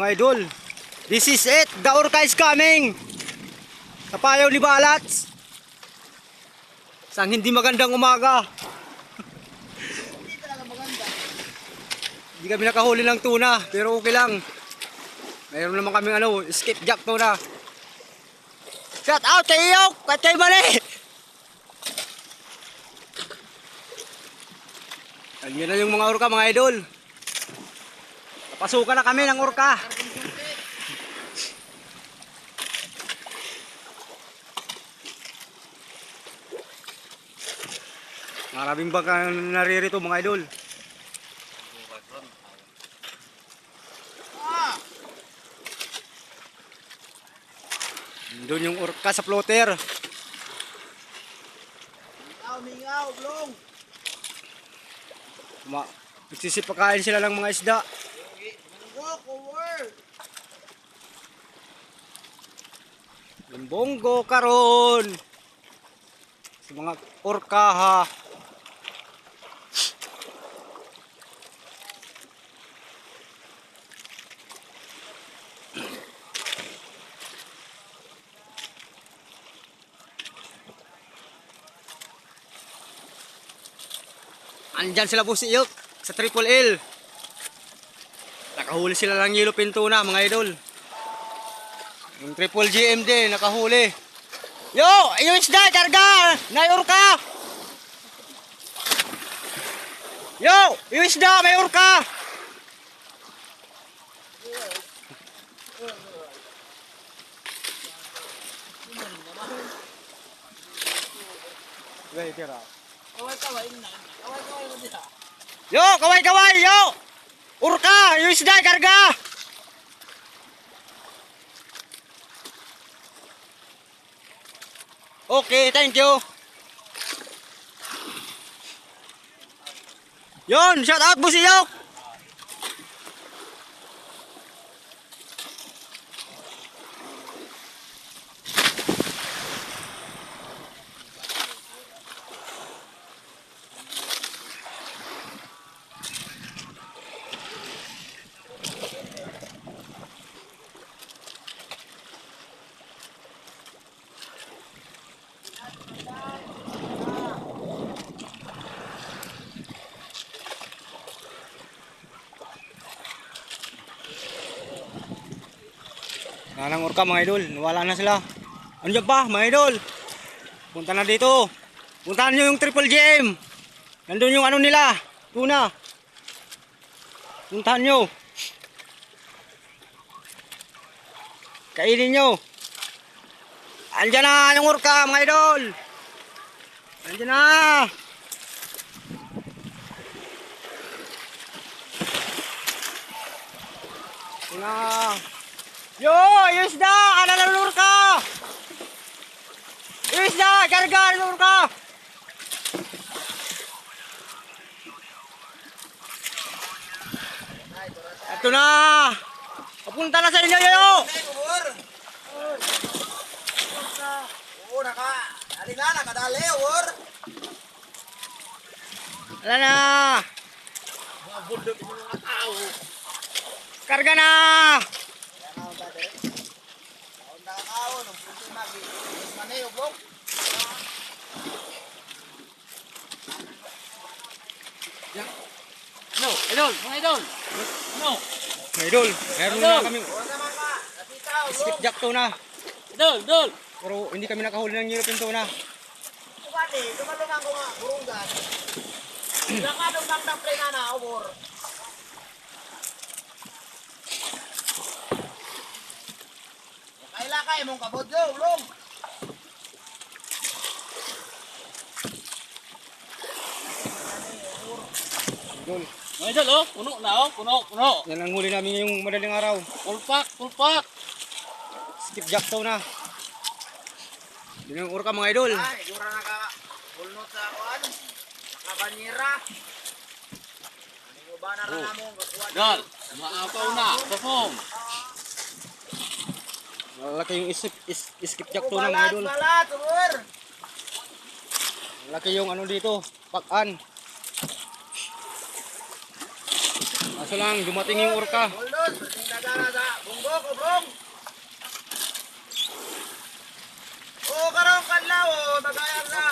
Mga idol, this is it. The orca is coming. Kapayaw ni Balats. Sang hindi magandang umaga. Hindi kami nakahuli ng tuna, pero okay lang. Mayroon naman kami ano, skip jack tuna. Shout out kay Iyok, at kay Mali. Ayan na yung mga orca mga idol. Pasukan na kami ng orca. Maraming baka naririto mga idol. Doon yung orca sa floater. Mingaw, mingaw, blong. Ma Nagsisipakain sila ng mga isda. Yung bonggo karon. Sa mga orca ha. Andyan sila po si Ilk sa Triple L. Nakahuli sila ng yellow pintuna mga idol. Yung triple GM din, nakahuli. Yo! Yung isda, karga! Nayor ka! Yo! Yung isda, may urka! Gaya tira. Kaway-kaway na. Kaway-kaway mo diha. Yo! Kaway kaway! Yo! Urka! Yung isda, karga! Okay, thank you. Yon, shout out Boss Nanang orka mga idol, nawala na sila. Andiyan pa mga idol. Punta na dito. Puntahan nyo yung triple GM. Nandun yung ano nila, tuna. Puntahan nyo. Kainin nyo. Andiyan na yung orka mga idol. Andiyan na. Tuna. Yo, yung isda! Alalulur ka! Yung isda! Karga! Ka! Ito na! Papunta na sa inyo, yo! Oo, naka. Dali na, nakadali, cover. Wala na! Mga bundok yung mga tao. Karga na! No, idol, mga idol. No, Mga idol, meron na kami skip jack to na. idol, idol. Pero hindi kami nakahuli ng European tuna. Kumani, tumalungan ko nga, burunggan. Nakadong dangdang pre na na, cover. Kaila ka, imong kabodyo, blong. Idol, Mga idol, oh, puno na, oh, puno, puno. yan ang huli namin ngayong madaling araw. Full pack. Skip jack to na. Yun yung orka mga idol. Ay, gura na ka. Bulnot sa kuan. Kabanyera. Ano ba na rin mo kakuha Idol, maapaw na, perform. Laki yung isip, is, skip jack to ng mga idol. Balat, balat, Laki yung ano dito, pakan. Kaso lang, dumating yung orka. Holdon, tingnan sa bunggo, kubrong. O, karong kanlaw, oh, o, tagayan na.